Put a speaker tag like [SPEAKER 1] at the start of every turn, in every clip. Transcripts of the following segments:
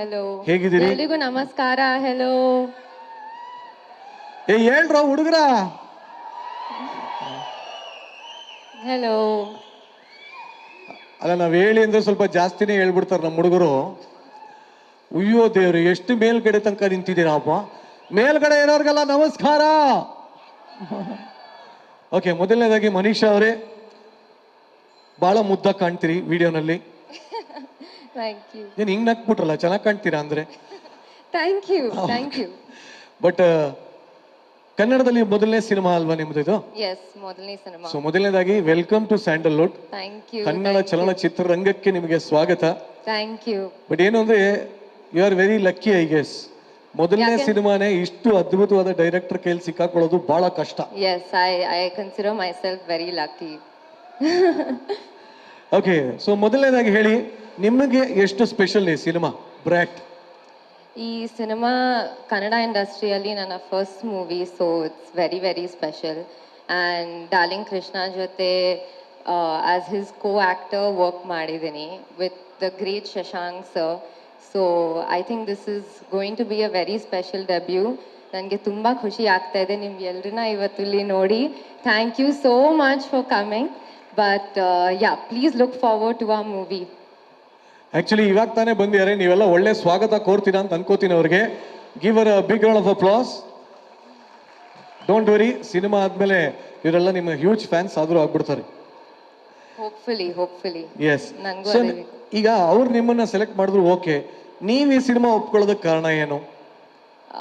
[SPEAKER 1] Hello
[SPEAKER 2] ಹೇಗಿದ್ದೀರಿ?
[SPEAKER 1] ಎಲ್ರಿಗೂ ನಮಸ್ಕಾರ. ಹೆಲೋ
[SPEAKER 2] ಏ ಹೇಳ್ರ ಹುಡುಗರ?
[SPEAKER 1] ಹೆಲೋ
[SPEAKER 2] ಅಲ್ಲ ನಾವ್ ಹೇಳಿ ಅಂದ್ರೆ ಸ್ವಲ್ಪ ಜಾಸ್ತಿನೇ ಹೇಳ್ಬಿಡ್ತಾರೆ ನಮ್ಮ ಹುಡುಗರು. ಅಯ್ಯೋ ದೇವ್ರು ಎಷ್ಟು ಮೇಲ್ಗಡೆ ತನಕ ನಿಂತಿದ್ದೀರಪ್ಪ ಮೇಲ್ಗಡೆ ಇರೋರ್ಗೆಲ್ಲ ನಮಸ್ಕಾರ. ಓಕೆ ಮೊದಲನೇದಾಗಿ ಮನೀಷಾ ಅವರೇ. ಬಹಳ ಮುದ್ದ ಕಾಣ್ತೀರಿ ವಿಡಿಯೋನಲ್ಲಿ.
[SPEAKER 1] ಥ್ಯಾಂಕ್ ಯು
[SPEAKER 2] ಏನ್ ಹಿಂಗ್ ನಕ್ಬಿಟ್ರಲ್ಲ ಚೆನ್ನಾಗಿ ಕಾಣ್ತೀರಾ ಅಂದ್ರೆ?
[SPEAKER 1] Thank you thank you
[SPEAKER 2] but ಕನ್ನಡದಲ್ಲಿ ಮೊದಲನೇ ಸಿನಿಮಾ ಅಲ್ವಾ ನಿಮ್ದು ಇದು?
[SPEAKER 1] ಎಸ್ ಮೊದಲನೇ ಸಿನಿಮಾ.
[SPEAKER 2] ಸೊ ಮೊದಲನೇದಾಗಿ welcome to Sandalwood
[SPEAKER 1] thank you
[SPEAKER 2] Kannada ಚಲನಚಿತ್ರರಂಗಕ್ಕೆ ನಿಮಗೆ ಸ್ವಾಗತ.
[SPEAKER 1] ಥ್ಯಾಂಕ್ ಯು
[SPEAKER 2] ಬಟ್ ಏನು ಅಂದ್ರೆ you are very lucky I guess ಮೊದಲನೇ ಸಿನಿಮಾನೇ ಇಷ್ಟು ಅದ್ಭುತವಾದ ಡೈರೆಕ್ಟರ್ ಕೈಯಲ್ಲಿ ಸಿಕ್ಕಾಕೊಳ್ಳೋದು ಬಹಳ ಕಷ್ಟ.
[SPEAKER 1] Yes I I consider myself very lucky
[SPEAKER 2] okay so ಮೊದಲನೇದಾಗಿ ಹೇಳಿ ನಿಮಗೆ ಎಷ್ಟು ಸ್ಪೆಷಲ್ ಈ ಸಿನಿಮಾ ಬ್ರ್ಯಾಟ್
[SPEAKER 1] ಈ ಸಿನಿಮಾ ಕನ್ನಡ ಇಂಡಸ್ಟ್ರಿಯಲ್ಲಿ ನನ್ನ first movie so it's very very special and darling Krishna ಜೊತೆ as his co actor work ಮಾಡಿದ್ದೀನಿ with the great Shashank sir so I think this is going to be a very special debut ನನಗೆ ತುಂಬ ಖುಷಿ ಆಗ್ತಾ ಇದೆ ನಿಮ್ಗೆ ಎಲ್ಲರನ್ನ ಇವತ್ತು ಇಲ್ಲಿ ನೋಡಿ. Thank you so much for coming but yeah please look forward to ಆ ಮೂವಿ
[SPEAKER 2] ಆಕ್ಚುಲಿ ಇವಾಗ ತಾನೇ ಬಂದಿದ್ದಾರೆ. ನೀವೆಲ್ಲ ಒಳ್ಳೆ ಸ್ವಾಗತ ಕೋರ್ತೀರಾ ಅಂತ ಅನ್ಕೋತೀನಿ ಅವ್ರಿಗೆ. Give her big round of applause don't worry cinema ಆದ್ಮೇಲೆ ಇವರೆಲ್ಲ ನಿಮ್ಮ ಹ್ಯೂಜ್ ಫ್ಯಾನ್ಸ್ ಆದ್ರೂ ಆಗ್ಬಿಡ್ತಾರೆ.
[SPEAKER 1] ಹೋಪ್ಫುಲಿ ಹೋಪ್ಫುಲಿ
[SPEAKER 2] ಎಸ್
[SPEAKER 1] ನನ್ಗೂ ಅದೇ ಬೇಕು.
[SPEAKER 2] ಈಗ ಅವ್ರು ನಿಮ್ಮನ್ನ ಸೆಲೆಕ್ಟ್ ಮಾಡಿದ್ರು ಓಕೆ ನೀವು ಈ ಸಿನಿಮಾ ಒಪ್ಕೊಳ್ಳೋದಕ್ಕೆ ಕಾರಣ ಏನು?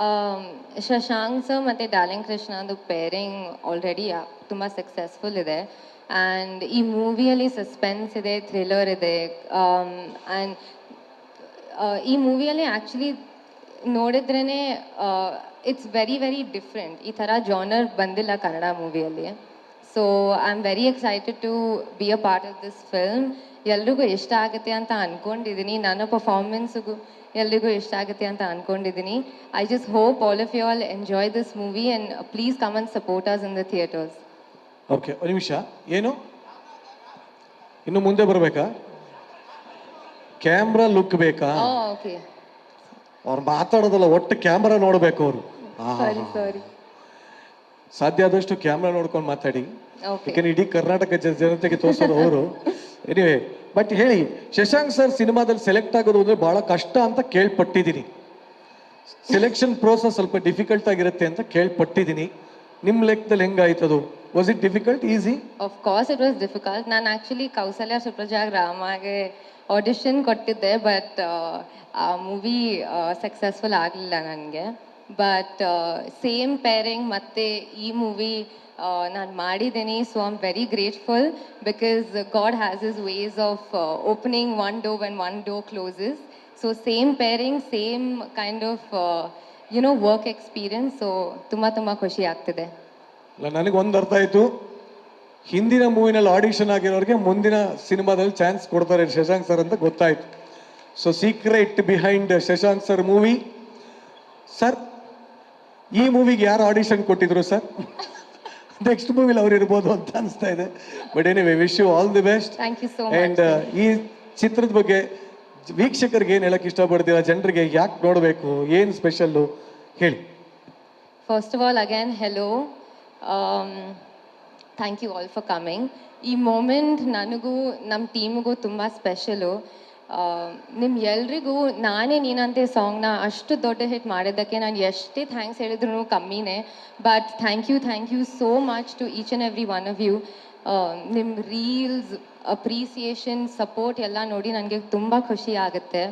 [SPEAKER 1] ಆಮ್, ಶಶಾಂಕ್ ಸರ್ ಮತ್ತು ಡಾರ್ಲಿಂಗ್ ಕೃಷ್ಣದು ಪೇರಿಂಗ್ ಆಲ್ರೆಡಿ ತುಂಬ ಸಕ್ಸಸ್ಫುಲ್ ಇದೆ. ಆ್ಯಂಡ್ ಈ ಮೂವಿಯಲ್ಲಿ ಸಸ್ಪೆನ್ಸ್ ಇದೆ ಥ್ರಿಲ್ಲರ್ ಇದೆ ಆ್ಯಂಡ್ ಈ ಮೂವಿಯಲ್ಲಿ ಆ್ಯಕ್ಚುಲಿ ನೋಡಿದ್ರೇ ಇಟ್ಸ್ ವೆರಿ ವೆರಿ ಡಿಫ್ರೆಂಟ್ ಈ ಥರ ಜಾನರ್ ಬಂದಿಲ್ಲ Kannada ಮೂವಿಯಲ್ಲಿ. So I am very excited to be a part of this film ಎಲ್ರಿಗೂ ಇಷ್ಟ ಆಗುತ್ತೆ ಅಂತ ಅಂದ್ಕೊಂಡಿದ್ದೀನಿ ನನ್ನ ಪರ್ಫಾರ್ಮೆನ್ಸ್ಗೂ ಎಲ್ರಿಗೂ ಇಷ್ಟ ಆಗುತ್ತೆ ಅಂತ ಅಂದ್ಕೊಂಡಿದ್ದೀನಿ I just hope all of you all enjoy this movie and please come and support us in the theatres
[SPEAKER 2] okay ಒಂದು ನಿಮಿಷ ಏನು ಇನ್ನು ಮುಂದೆ ಬರಬೇಕಾ ಕ್ಯಾಮ್ರಾ ಲುಕ್ ಬೇಕಾ
[SPEAKER 1] ಓಕೆ
[SPEAKER 2] ಅವ್ರು ಮಾತಾಡೋದಲ್ಲ ಒಟ್ಟು ಕ್ಯಾಮ್ರಾ ನೋಡಬೇಕು ಅವರು
[SPEAKER 1] ಸಾರಿ ಸಾರಿ
[SPEAKER 2] ಸಾಧ್ಯ ಆದಷ್ಟು ಕ್ಯಾಮ್ರಾ ನೋಡ್ಕೊಂಡು ಮಾತಾಡಿ
[SPEAKER 1] ಓಕೆ
[SPEAKER 2] ಯಾಕಂದ್ರೆ ಇಡೀ ಕರ್ನಾಟಕ ಜ- ಜನತೆಗೆ ತೋರಿಸೋದು ಅವರು ಎನಿವೆ ಬಟ್ ಹೇಳಿ ಶಶಾಂಕ್ ಸರ್ ಸಿನಿಮಾದಲ್ಲಿ ಸೆಲೆಕ್ಟ್ ಆಗೋದು ಅಂದ್ರೆ ಬಹಳ ಕಷ್ಟ ಅಂತ ಕೇಳ್ಪಟ್ಟಿದ್ದೀನಿ ಸೆಲೆಕ್ಷನ್ ಪ್ರೋಸೆಸ್ ಸ್ವಲ್ಪ ಡಿಫಿಕಲ್ಟ್ ಆಗಿರುತ್ತೆ ಅಂತ ಕೇಳ್ಪಟ್ಟಿದ್ದೀನಿ ನಿಮ್ಮ ಲೆಕ್ಕದಲ್ಲಿ ಹೆಂಗಾಯ್ತದು was it difficult easy
[SPEAKER 1] of course it was difficult ನಾನು ಆ್ಯಕ್ಚುಲಿ ಕೌಸಲ್ಯ ಸುಪ್ರಜಾಗ್ ರಾಮಾಗೆ ಆಡಿಷನ್ ಕೊಟ್ಟಿದ್ದೆ ಬಟ್ ಆ ಮೂವಿ ಸಕ್ಸಸ್ಫುಲ್ ಆಗಲಿಲ್ಲ ನನಗೆ. ಬಟ್ ಸೇಮ್ ಪೇರಿಂಗ್ ಮತ್ತು ಈ ಮೂವಿ ನಾನು ಮಾಡಿದ್ದೀನಿ so I am very grateful because God has his ways of opening one door when one door closes so same pairing same kind of you know work experience so ತುಂಬ ತುಂಬ ಖುಷಿ ಆಗ್ತಿದೆ.
[SPEAKER 2] ಅಲ್ಲ ನನಗೆ ಒಂದು ಅರ್ಥ ಆಯಿತು. ಹಿಂದಿನ ಮೂವಿನಲ್ಲಿ ಆಡಿಷನ್ ಆಗಿರೋರಿಗೆ ಮುಂದಿನ ಸಿನಿಮಾದಲ್ಲಿ ಚಾನ್ಸ್ ಕೊಡ್ತಾರೆ ಶಶಾಂಕ್ ಸರ್ ಅಂತ ಗೊತ್ತಾಯ್ತು. So secret behind Shashank sir movie sir ಈ ಮೂವಿಗೆ ಯಾರು ಆಡಿಷನ್ ಕೊಟ್ಟಿದ್ರು ಸರ್ ನೆಕ್ಸ್ಟ್ ಮೂವಿಲಿ ಅವ್ರು ಇರ್ಬೋದು ಅಂತ ಅನಿಸ್ತಾ ಇದೆ. But anyway wish you all the best and ಈ ಚಿತ್ರದ ಬಗ್ಗೆ ವೀಕ್ಷಕರಿಗೆ ಏನು ಹೇಳಕ್ ಇಷ್ಟಪಡ್ತೀರಾ? ಜನರಿಗೆ ಯಾಕೆ ನೋಡಬೇಕು? ಏನು ಸ್ಪೆಷಲ್ಲು ಹೇಳಿ.
[SPEAKER 1] First of all again hello thank you all for coming ಈ ಮೂಮೆಂಟ್ ನನಗೂ ನಮ್ಮ ಟೀಮಿಗೂ ತುಂಬ ಸ್ಪೆಷಲು ನಿಮ್ಮ ಎಲ್ರಿಗೂ ನಾನೇ ನೀನಂತೆ ಸಾಂಗ್ನ ಅಷ್ಟು ದೊಡ್ಡ ಹಿಟ್ ಮಾಡಿದ್ದಕ್ಕೆ ನಾನು ಎಷ್ಟೇ ಥ್ಯಾಂಕ್ಸ್ ಹೇಳಿದ್ರು ಕಮ್ಮಿನೇ. But thank you thank you so much to each and every one of you ನಿಮ್ಮ ರೀಲ್ಸ್ ಅಪ್ರಿಸಿಯೇಷನ್ ಸಪೋರ್ಟ್ ಎಲ್ಲ ನೋಡಿ ನನಗೆ ತುಂಬ ಖುಷಿ ಆಗುತ್ತೆ.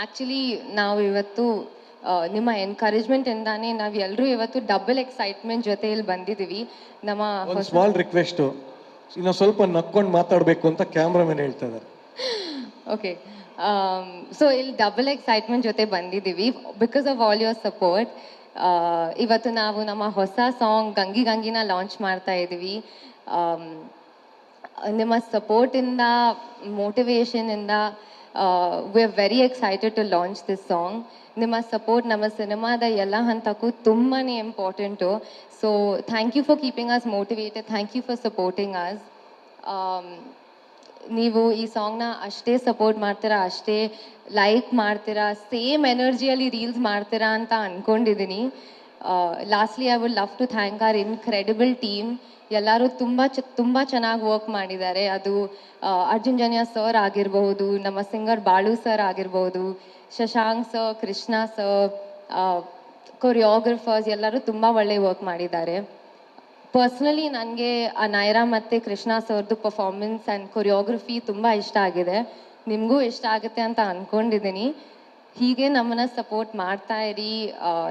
[SPEAKER 1] ಆ್ಯಕ್ಚುಲಿ ನಾವು ಇವತ್ತು ನಿಮ್ಮ ಎನ್ಕರೇಜ್ಮೆಂಟ್ ಇಂದಾನೆ ನಾವ್ ಎಲ್ಲರೂ ಇವತ್ತು ಡಬಲ್ ಎಕ್ಸೈಟ್ಮೆಂಟ್ ಜೊತೆ ಇಲ್ಲಿ ಬಂದಿದ್ದೀವಿ ನಮ್ಮ
[SPEAKER 2] ಒಂದು ಸ್ಮಾಲ್ ರಿಕ್ವೆಸ್ಟ್ ಇನ್ನು ಸ್ವಲ್ಪ ನಕ್ಕೊಂಡು ಮಾತಾಡಬೇಕು ಅಂತ ಕ್ಯಾಮ್ರಾಮನ್ ಹೇಳ್ತಾ ಇದ್ದಾರೆ.
[SPEAKER 1] ಓಕೆ ಸೊ Um, ಇಲ್ಲಿ ಡಬಲ್ ಎಕ್ಸೈಟ್ಮೆಂಟ್ ಜೊತೆ ಬಂದಿದ್ದೀವಿ because of all your support ಇವತ್ತು ನಾವು ನಮ್ಮ ಹೊಸ ಸಾಂಗ್ ಗಂಗಿ ಗಂಗಿನ ಲಾಂಚ್ ಮಾಡ್ತಾ ಇದ್ದೀವಿ ಆಮ್, ನಿಮ್ಮ ಸಪೋರ್ಟಿಂದ ಮೋಟಿವೇಶನಿಂದ we we're very excited to launch this song ನಿಮ್ಮ ಸಪೋರ್ಟ್ ನಮ್ಮ ಸಿನಿಮಾದ ಎಲ್ಲ ಹಂತಕ್ಕೂ ತುಂಬಾ important so thank you for keeping us motivated thank you for supporting us ನೀವು ಈ ಸಾಂಗ್ನ ಅಷ್ಟೇ ಸಪೋರ್ಟ್ ಮಾಡ್ತೀರಾ ಅಷ್ಟೇ ಲೈಕ್ ಮಾಡ್ತೀರಾ ಸೇಮ್ ಎನರ್ಜಿಯಲ್ಲಿ ರೀಲ್ಸ್ ಮಾಡ್ತೀರಾ ಅಂತ ಅಂದ್ಕೊಂಡಿದ್ದೀನಿ lastly I would love to thank our incredible team ಎಲ್ಲರೂ ತುಂಬ ಚ, ತುಂಬ ಚೆನ್ನಾಗಿ ವರ್ಕ್ ಮಾಡಿದ್ದಾರೆ. ಅದು ಅರ್ಜುನ್ ಜನ್ಯ ಸರ್ ಆಗಿರಬಹುದು, ನಮ್ಮ ಸಿಂಗರ್ ಬಾಳು ಸರ್ ಆಗಿರ್ಬೋದು Shashank sir Krishna sir choreographers ಎಲ್ಲರೂ ತುಂಬ ಒಳ್ಳೆ ವರ್ಕ್ ಮಾಡಿದ್ದಾರೆ. ಪರ್ಸ್ನಲಿ ನನಗೆ, ಆ ನೈರಾ ಮತ್ತು ಕೃಷ್ಣ ಸರ್ದು ಪರ್ಫಾರ್ಮೆನ್ಸ್ ಆ್ಯಂಡ್ ಕೊರಿಯೋಗ್ರಫಿ ತುಂಬ ಇಷ್ಟ ಆಗಿದೆ. ನಿಮಗೂ ಇಷ್ಟ ಆಗುತ್ತೆ ಅಂತ ಅಂದ್ಕೊಂಡಿದ್ದೀನಿ ಹೀಗೆ ನಮ್ಮನ್ನ ಸಪೋರ್ಟ್ ಮಾಡ್ತಾ ಇರಿ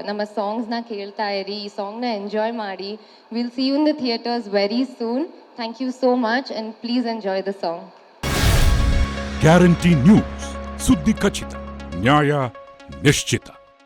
[SPEAKER 1] ನಮ್ಮ ಸಾಂಗ್ಸ್ನ ಕೇಳ್ತಾ ಇರಿ, ಈ ಸಾಂಗ್ನ ಎಂಜಾಯ್ ಮಾಡಿ. Will see you in the theatres very soon thank you so much and please enjoy the song
[SPEAKER 3] guarantee news ಸುದ್ದಿ ಖಚಿತ ನ್ಯಾಯ ನಿಶ್ಚಿತ